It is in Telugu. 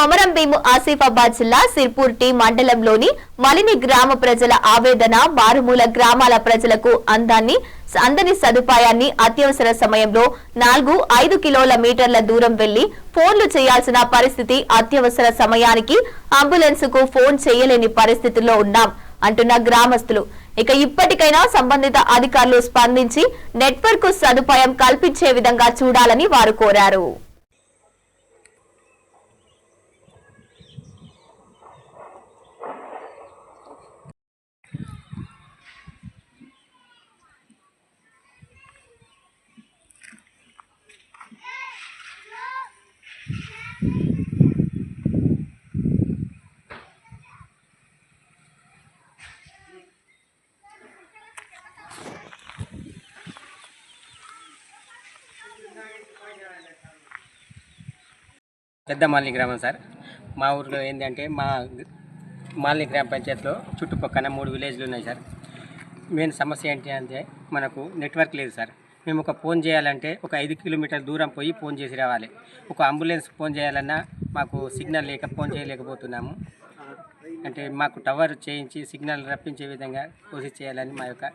కొమరంభీము ఆసిఫాబాద్ జిల్లా సిర్పూర్ టీ మండలంలోని మలిని గ్రామ ప్రజల ఆవేదన మారుమూల గ్రామాల ప్రజలకు అందాన్ని అందని సదుపాయాన్ని అత్యవసర సమయంలో నాలుగు ఐదు కిలోల మీటర్ల దూరం వెళ్ళి ఫోన్లు చేయాల్సిన పరిస్థితి అత్యవసర సమయానికి అంబులెన్స్కు ఫోన్ చేయలేని పరిస్థితుల్లో ఉన్నాం అంటున్న గ్రామస్తులు. ఇక ఇప్పటికైనా సంబంధిత అధికారులు స్పందించి నెట్వర్క్ సదుపాయం కల్పించే విధంగా చూడాలని వారు కోరారు. పెద్ద మాలిని గ్రామం సార్. మా ఊరిలో ఏంటంటే మా మాలిని గ్రామ పంచాయతీలో చుట్టుపక్కల మూడు విలేజ్లు ఉన్నాయి సార్. మెయిన్ సమస్య ఏంటి అంటే మనకు నెట్వర్క్ లేదు సార్. మేము ఒక ఫోన్ చేయాలంటే ఒక ఐదు కిలోమీటర్ దూరం పోయి ఫోన్ చేసి రావాలి. ఒక అంబులెన్స్ ఫోన్ చేయాలన్నా మాకు సిగ్నల్ లేక ఫోన్ చేయలేకపోతున్నాము. అంటే మాకు టవర్ చేయించి సిగ్నల్ రప్పించే విధంగా కోసి చేయాలని మా యొక్క